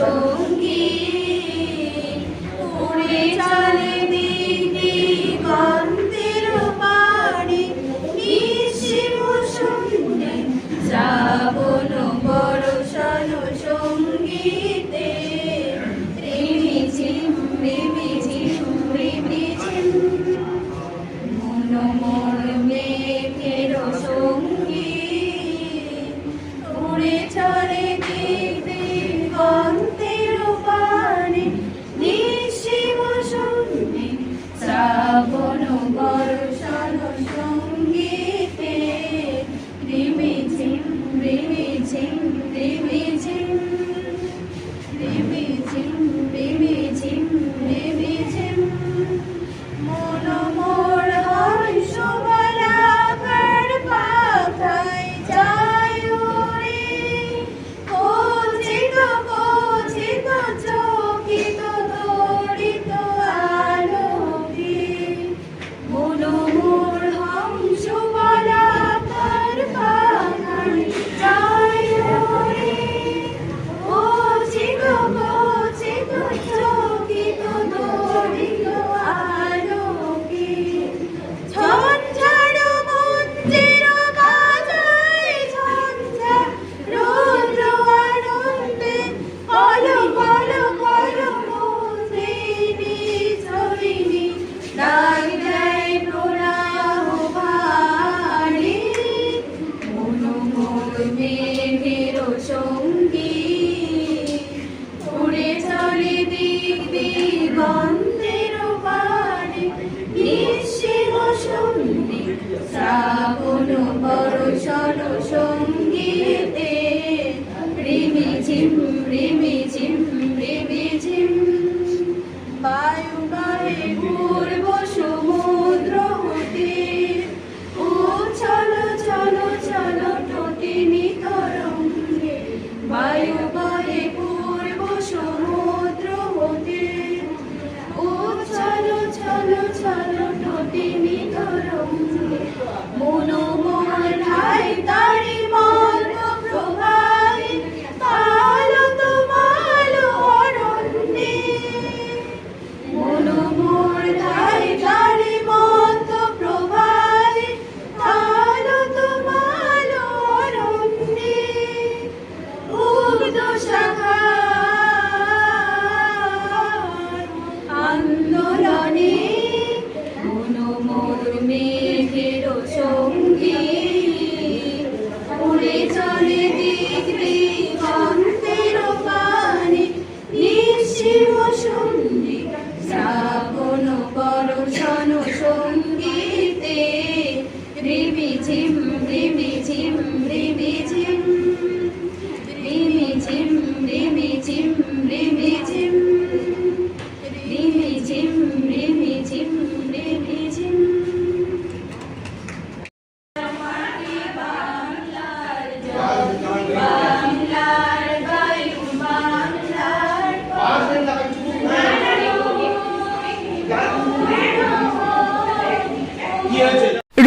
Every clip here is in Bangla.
সঙ্গী। বর্ষণ সঙ্গীতে। রিমিঝিম রিমিঝিম রিমিঝিম পূর্ব সমুদ্র হতে ও চলো চলো চলো পূর্ব সমুদ্র হতে ও দোষ রাখা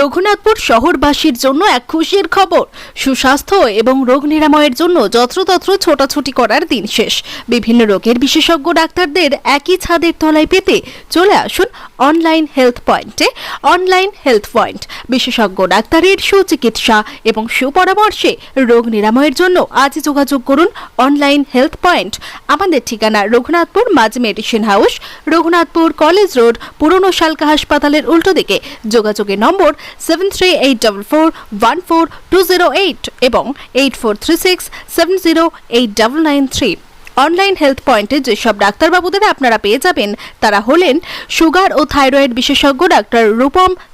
রঘুনাথপুর শহরবাসীর জন্য এক খুশির খবর। সুস্বাস্থ্য এবং রোগ নিরাময়ের জন্য যত্রতত্র ছোটাছুটি করার দিন শেষ। বিভিন্ন রোগের বিশেষজ্ঞ ডাক্তারদের একই ছাদের তলায় পেতে চলে আসুন অনলাইন হেলথ পয়েন্টে। Online health point. বিশেষজ্ঞ ডাক্তারের সুচিকিৎসা এবং সুপরামর্শে রোগ নিরাময়ের জন্য আজ যোগাযোগ করুন অনলাইন হেলথ পয়েন্ট। আমাদের ঠিকানা রঘুনাথপুর মাঝ medicine house, Raghunathpur college road, পুরনো শালকা হাসপাতালের উল্টো দিকে। যোগাযোগের নম্বর seven three eight double four one four two zero eight এবং eight four three six seven zero eight double nine three online health পয়েন্টে যেসব ডাক্তারবাবুদের আপনারা পেয়ে যাবেন, তারা হলেন সুগার ও থাইরয়েড বিশেষজ্ঞ ডাক্তার রূপম